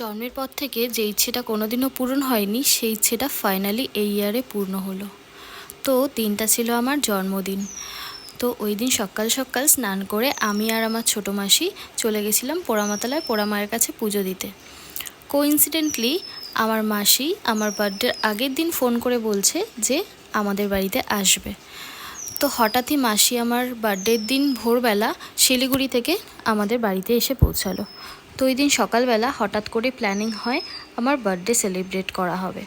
জন্মের পর থেকে যে ইচ্ছেটা কোনোদিনও পূরণ হয়নি, সেই ইচ্ছেটা ফাইনালি এই ইয়ারে পূর্ণ হলো। তো দিনটা ছিল আমার জন্মদিন। তো ওই দিন সকাল সকাল স্নান করে আমি আর আমার ছোটো মাসি চলে গেছিলাম পোড়ামাতলায় পোড়া মায়ের কাছে পুজো দিতে। কোইন্সিডেন্টলি আমার মাসি আমার বার্থডের আগের দিন ফোন করে বলছে যে আমাদের বাড়িতে আসবে। তো হঠাৎই মাসি আমার বার্থডের দিন ভোরবেলা শিলিগুড়ি থেকে আমাদের বাড়িতে এসে পৌঁছালো। তো ওই দিন সকালবেলা হঠাৎ করে প্ল্যানিং হয় আমার বার্থডে সেলিব্রেট করা হবে।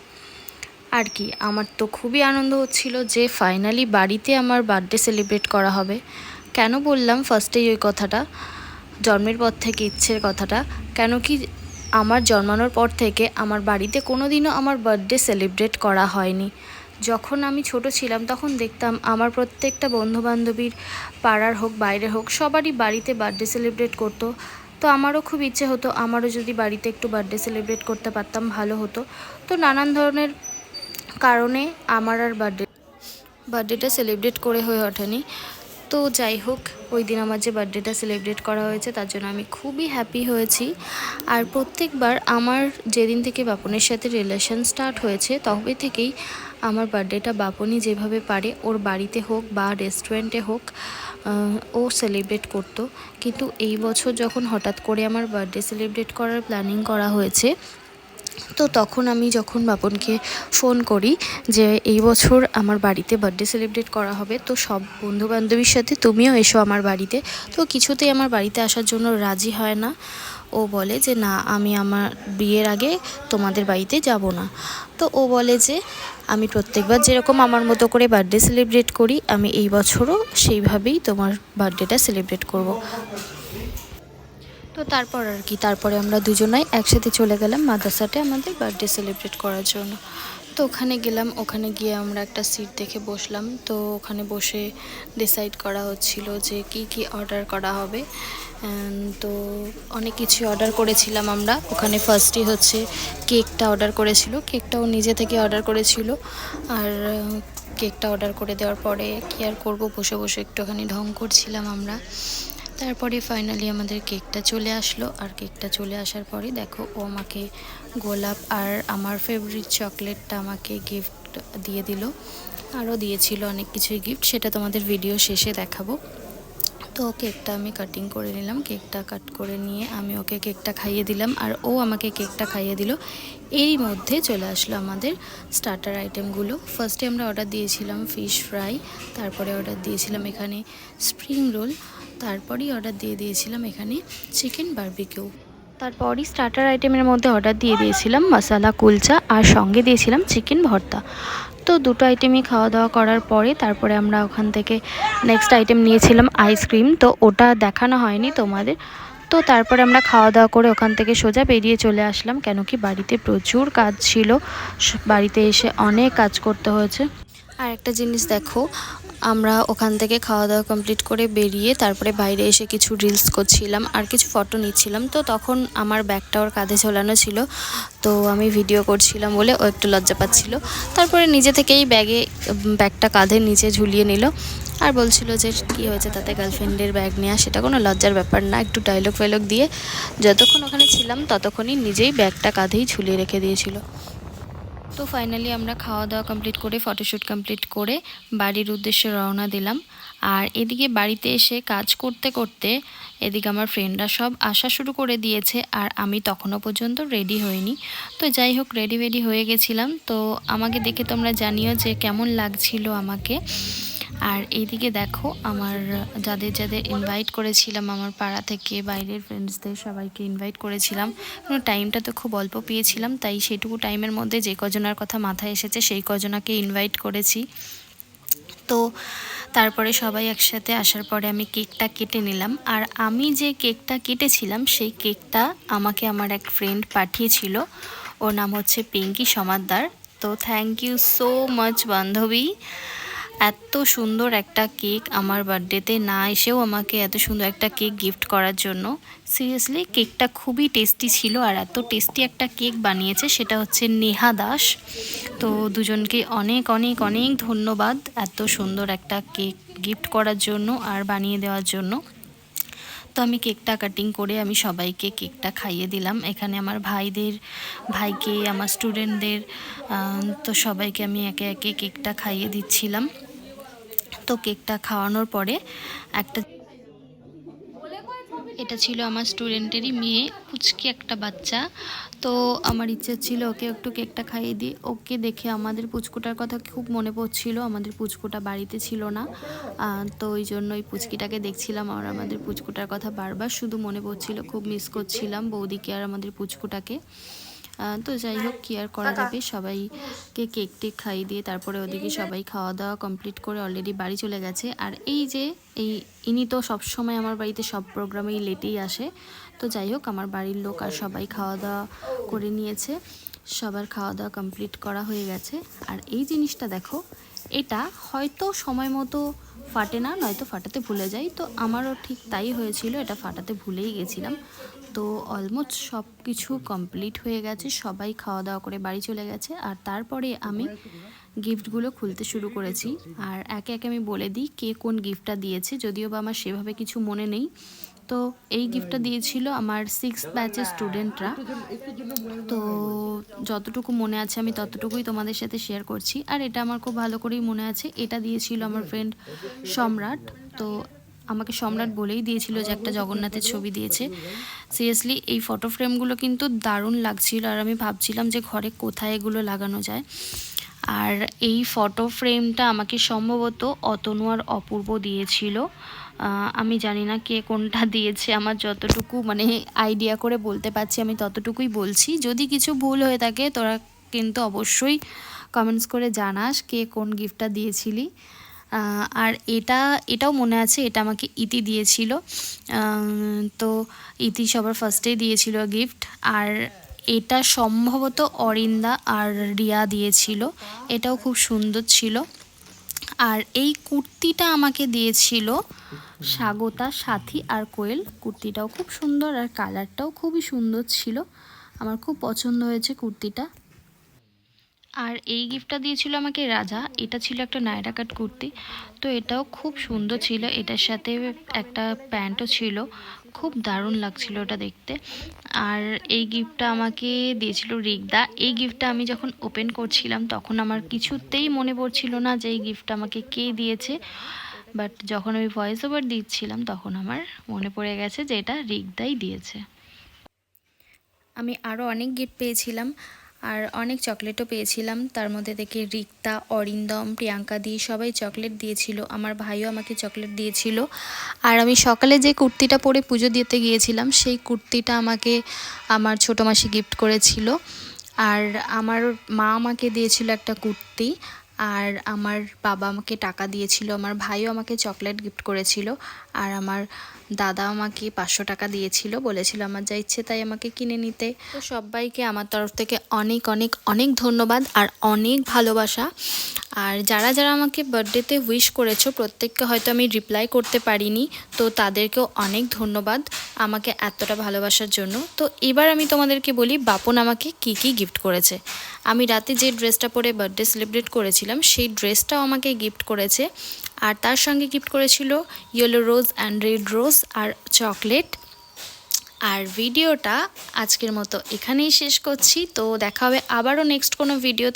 আর কি, আমার তো খুবই আনন্দ হচ্ছিল যে ফাইনালি বাড়িতে আমার বার্থডে সেলিব্রেট করা হবে। কেন বললাম ফার্স্টেই ওই কথাটা? জন্মের পর থেকে ইচ্ছের কথাটা। কেন কি আমার জন্মানোর পর থেকে আমার বাড়িতে কোনো দিনও আমার বার্থডে সেলিব্রেট করা হয়নি। যখন আমি ছোট ছিলাম তখন দেখতাম আমার প্রত্যেকটা বন্ধুবান্ধবীর পাড়ার হোক বাইরে হোক, সবারই বাড়িতে বার্থডে সেলিব্রেট করতো। তো আমারও খুব ইচ্ছে হতো, আমারও যদি বাড়িতে একটু বার্থডে সেলিব্রেট করতে পারতাম, ভালো হতো। তো নানান ধরনের কারণে আমার আর বার্থডে বার্থডেটা সেলিব্রেট করে হয়ে ওঠেনি। তো যাই হোক, ওই দিন আমার যে বার্থডেটা সেলিব্রেট করা হয়েছে, তার জন্য আমি খুবই হ্যাপি হয়েছি। আর প্রত্যেকবার আমার যেদিন থেকে বাপনের সাথে রিলেশন স্টার্ট হয়েছে, তবে থেকেই আমার বার্থডেটা বাপনই যেভাবে পারে, ওর বাড়িতে হোক বা রেস্টুরেন্টে হোক ও সেলিব্রেট করতো। কিন্তু এই বছর যখন হঠাৎ করে আমার বার্থডে সেলিব্রেট করার প্ল্যানিং করা হয়েছে, তো তখন আমি যখন বাপনকে ফোন করি যে, এই বছর আমার বাড়িতে বার্থডে সেলিব্রেট করা হবে, তো সব বন্ধু বান্ধবীর সাথে তুমিও এসো আমার বাড়িতে। তো কিছুতেই আমার বাড়িতে আসার জন্য রাজি হয় না। ও বলে যে, না, আমি আমার বিয়ের আগে তোমাদের বাড়িতে যাব না। তো ও বলে যে, আমি প্রত্যেকবার যেরকম আমার মতো করে বার্থডে সেলিব্রেট করি, আমি এই বছরও সেইভাবেই তোমার বার্থডেটা সেলিব্রেট করব। তো তারপর আর কি, তারপরে আমরা দুজনাই একসাথে চলে গেলাম মাদ্রাসাতে আমাদের বার্থডে সেলিব্রেট করার জন্য। তো ওখানে গেলাম, ওখানে গিয়ে আমরা একটা সিট দেখে বসলাম। তো ওখানে বসে ডিসাইড করা হচ্ছিল যে কি কি অর্ডার করা হবে। তো অনেক কিছু অর্ডার করেছিলাম আমরা। ওখানে ফার্স্টই হচ্ছে কেকটা অর্ডার করেছিল। কেকটাও নিজে থেকে অর্ডার করেছিল। আর কেকটা অর্ডার করে দেওয়ার পরে কি আর করব? বসে বসে একটুখানি ঢং করছিলাম আমরা। তারপরে ফাইনালি আমাদের কেকটা চলে আসলো। আর কেকটা চলে আসার পরে দেখো, ও আমাকে গোলাপ আর আমার ফেভারিট চকলেটটা আমাকে গিফট দিয়ে দিল। আরও দিয়েছিল অনেক কিছুই গিফট সেটা তোমাদের ভিডিও শেষে দেখাবো। তো কেকটা আমি কাটিং করে নিলাম। কেকটা কাট করে নিয়ে আমি ওকে কেকটা খাইয়ে দিলাম। আর ও আমাকে কেকটা খাইয়ে দিল। এরই মধ্যে চলে আসলো আমাদের স্টার্টার আইটেমগুলো ফার্স্টে আমরা অর্ডার দিয়েছিলাম ফিশ ফ্রাই তারপরে অর্ডার দিয়েছিলাম এখানে স্প্রিং রোল তারপরেই অর্ডার দিয়ে দিয়েছিলাম এখানে চিকেন বারবিকিউ তারপরই স্টার্টার আইটেমের মধ্যে অর্ডার দিয়ে দিয়েছিলাম মশালা কুলচা আর সঙ্গে দিয়েছিলাম চিকেন ভর্তা। তো দুটো আইটেমই খাওয়া দাওয়া করার পরে তারপরে আমরা ওখান থেকে নেক্সট আইটেম নিয়েছিলাম আইসক্রিম তো ওটা দেখানো হয়নি তোমাদের। তো তারপরে আমরা খাওয়া দাওয়া করে ওখান থেকে সোজা বেরিয়ে চলে আসলাম। কেন কি বাড়িতে প্রচুর কাজ ছিল। বাড়িতে এসে অনেক কাজ করতে হয়েছে। আর একটা জিনিস দেখো, আমরা ওখান থেকে খাওয়া দাওয়া কমপ্লিট করে বেরিয়ে তারপরে বাইরে এসে কিছু রিলস করছিলাম আর কিছু ফটো নিচ্ছিলাম। তো তখন আমার ব্যাগটা ওর কাঁধে ঝোলানো ছিল, তো আমি ভিডিও করছিলাম বলে ও একটু লজ্জা পাচ্ছিল। তারপরে নিজে থেকেই ব্যাগে, ব্যাগটা কাঁধের নিচে ঝুলিয়ে নিল আর বলছিল যে, কী হয়েছে তাতে গার্লফ্রেন্ডের ব্যাগ নেওয়া সেটা কোনো লজ্জার ব্যাপার না, একটু ডায়লগ ফাইলগ দিয়ে যতক্ষণ ওখানে ছিলাম ততক্ষণই নিজেই ব্যাগটা কাঁধেই ঝুলিয়ে রেখে দিয়েছিল। তো ফাইনালি আমরা খাওয়া দাওয়া কমপ্লিট করে ফটোশ্যুট কমপ্লিট করে বাড়ির উদ্দেশ্যে রওনা দিলাম। আর এদিকে বাড়িতে এসে কাজ করতে করতে এদিকে আমার ফ্রেন্ডরা সব আসা শুরু করে দিয়েছে আর আমি তখনও পর্যন্ত রেডি হইনি। তো যাই হোক রেডি রেডি হয়ে গেছিলাম। তো আমাকে দেখে তোমরা জানিও যে কেমন লাগছিল আমাকে। আর এইদিকে দেখো আমার যাদের যাদের ইনভাইট করেছিলাম আমার পাড়া থেকে, বাইরের ফ্রেন্ডসদের সবাইকে ইনভাইট করেছিলাম। কোনো টাইমটা তো খুব অল্প পেয়েছিলাম, তাই সেটুকু টাইমের মধ্যে যে কজনার কথা মাথায় এসেছে সেই কজনাকে ইনভাইট করেছি। তো তারপরে সবাই একসাথে আসার পরে আমি কেকটা কেটে নিলাম। আর আমি যে কেকটা কেটেছিলাম, সেই কেকটা আমাকে আমার এক ফ্রেন্ড পাঠিয়েছিল। ওর নাম হচ্ছে পিঙ্কি সমাদ্দার। তো থ্যাংক ইউ সো মাচ বান্ধবী। এত সুন্দর একটা কেক আমার বার্থডেতে না এসেও আমাকে এত সুন্দর একটা কেক গিফট করার জন্য। সিরিয়াসলি, কেকটা খুবই টেস্টি ছিল আর এত টেস্টি একটা কেক বানিয়েছে, সেটা হচ্ছে নেহা দাস। তো দুজনকে অনেক অনেক অনেক ধন্যবাদ এত সুন্দর একটা কেক গিফট করার জন্য আর বানিয়ে দেওয়ার জন্য। তো আমি কেকটা কাটিং করে আমি সবাইকে কেকটা খাইয়ে দিলাম। এখানে আমার ভাইদের, ভাইকে, আমার স্টুডেন্টদের তো সবাইকে আমি একে একে কেকটা খাইয়ে দিচ্ছিলাম। তো কেকটা খাওয়ানোর পরে একটা এটা ছিল আমার স্টুডেন্টেরই মেয়ে, পুচকি একটা বাচ্চা। তো আমার ইচ্ছে ছিল ওকে একটু কেকটা খাইয়ে দিই। ওকে দেখে আমাদের পুচকুটার কথা খুব মনে পড়ছিল, আমাদের পুচকুটা বাড়িতে ছিল না। তো ওই জন্য ওই পুচকিটাকে দেখছিলাম আর আমাদের পুচকুটার কথা বারবার শুধু মনে পড়ছিল, খুব মিস করছিলাম বৌদিকে আর আমাদের পুচকুটাকে। তো যাই হোক, কি আর করা যাবে? সবাইকে কেক টেক খাইয়ে দিয়ে তারপরে ওদিকে সবাই খাওয়া দাওয়া কমপ্লিট করে অলরেডি বাড়ি চলে গেছে। আর এই যে, এই, ইনি তো সবসময় আমার বাড়িতে সব প্রোগ্রামেই লেটেই আসে। তো যাই হোক, আমার বাড়ির লোক আর সবাই খাওয়া দাওয়া করে নিয়েছে। সবার খাওয়া দাওয়া কমপ্লিট করা হয়ে গেছে। আর এই জিনিসটা দেখো, এটা হয়তো সময় মতো ফাটে না, নয়তো ফাটাতে ভুলে যাই। তো আমারও ঠিক তাই হয়েছিল, এটা ফাটাতে ভুলেই গেছিলাম। তো অলমোস্ট সব কিছু কমপ্লিট হয়ে গেছে, সবাই খাওয়া দাওয়া করে বাড়ি চলে গেছে। আর তারপরে আমি গিফটগুলো খুলতে শুরু করেছি। আর একে একে আমি বলে দিই কে কোন গিফটটা দিয়েছে, যদিও বা আমার সেভাবে কিছু মনে নেই। তো এই গিফটটা দিয়েছিল আমার সিক্স ব্যাচের স্টুডেন্টরা তো যতটুকু মনে আছে আমি ততটুকুই তোমাদের সাথে শেয়ার করছি। আর এটা আমার খুব ভালো করেই মনে আছে, এটা দিয়েছিল আমার ফ্রেন্ড সম্রাট। তো আমাকে সম্রাট বলেই দিয়েছিল যে একটা জগন্নাথের ছবি দিয়েছে। সিরিয়াসলি এই ফটো ফ্রেমগুলো কিন্তু দারুণ লাগছিল আর আমি ভাবছিলাম যে ঘরে কোথায় এগুলো লাগানো যায়। আর এই ফটো ফ্রেমটা আমাকে সম্ভবত অতনু আর অপূর্ব দিয়েছিল। আমি জানি না কে কোনটা দিয়েছে, আমার যতটুকু মানে আইডিয়া করে বলতে পারছি, আমি ততটুকুই বলছি। যদি কিছু ভুল হয়ে থাকে, তোরা কিন্তু অবশ্যই কমেন্টস করে জানাস কে কোন গিফটটা দিয়েছিলি। আর এটা, এটাও মনে আছে, এটা আমাকে ইতি দিয়েছিল। তো ইতি সবার ফার্স্টেই দিয়েছিল গিফট আর এটা সম্ভবত অরিন্দা আর রিয়া দিয়েছিল। এটাও খুব সুন্দর ছিল। আর এই কুর্তিটা আমাকে দিয়েছিল স্বাগতা, সাথী আর কোয়েল। কুর্তিটাও খুব সুন্দর আর কালারটাও খুবই সুন্দর ছিল। আমার খুব পছন্দ হয়েছে কুর্তিটা। আর এই গিফটটা দিয়েছিল আমাকে রাজা। এটা ছিল একটা নায়রা কাট কুর্তি। তো এটাও খুব সুন্দর ছিল। এটার সাথে একটা প্যান্টও ছিল। খুব দারুণ লাগছিল ওটা দেখতে। আর এই গিফটটা আমাকে দিয়েছিল রিগদা। এই গিফটটা আমি যখন ওপেন করছিলাম, তখন আমার কিছুতেই মনে পড়ছিল না যে এই গিফটটা আমাকে কে দিয়েছে। বাট যখন আমি ভয়েস ওভার দিচ্ছিলাম, তখন আমার মনে পড়ে গেছে যে এটা রিগদাই দিয়েছে। আমি আরও অনেক গিফট পেয়েছিলাম। আর অনেক চকলেটও পেয়েছিলাম। তার মধ্যে থেকে রিক্তা, অরিন্দম, প্রিয়াঙ্কা দি সবাই চকলেট দিয়েছিল। আমার ভাইও আমাকে চকলেট দিয়েছিল। আর আমি সকালে যে কুর্তিটা পরে পুজো দিতে গিয়েছিলাম, সেই কুর্তিটা আমাকে আমার ছোটো মাসি গিফট করেছিল। আর আমার মা আমাকে দিয়েছিল একটা কুর্তি আর আমার বাবা আমাকে টাকা দিয়েছিল। আমার ভাইও আমাকে চকলেট গিফট করেছিল। আর আমার দাদা আমাকে পাঁচশো টাকা দিয়েছিল, বলেছিল আমার যা ইচ্ছে তাই আমাকে কিনে নিতে। তো সবাইকে আমার তরফ থেকে অনেক অনেক অনেক ধন্যবাদ আর অনেক ভালোবাসা। আর যারা যারা আমাকে বার্থডেতে উইশ করেছ, প্রত্যেককে হয়তো আমি রিপ্লাই করতে পারিনি, তো তাদেরকেও অনেক ধন্যবাদ আমাকে এতটা ভালোবাসার জন্য। তো এবার আমি তোমাদেরকে বলি, বাপন আমাকে কি কি গিফট করেছে। আমি রাতে যে ড্রেসটা পরে বার্থডে সেলিব্রেট করেছিলাম, সেই ড্রেসটাও আমাকে গিফট করেছে। আর তার সঙ্গে গিফট করেছিল yellow rose and red rose R chocolate আর ভিডিওটা আজকের মতো এখানেই শেষ করছি। তো দেখা হবে আবারও নেক্সট কোনো ভিডিওতে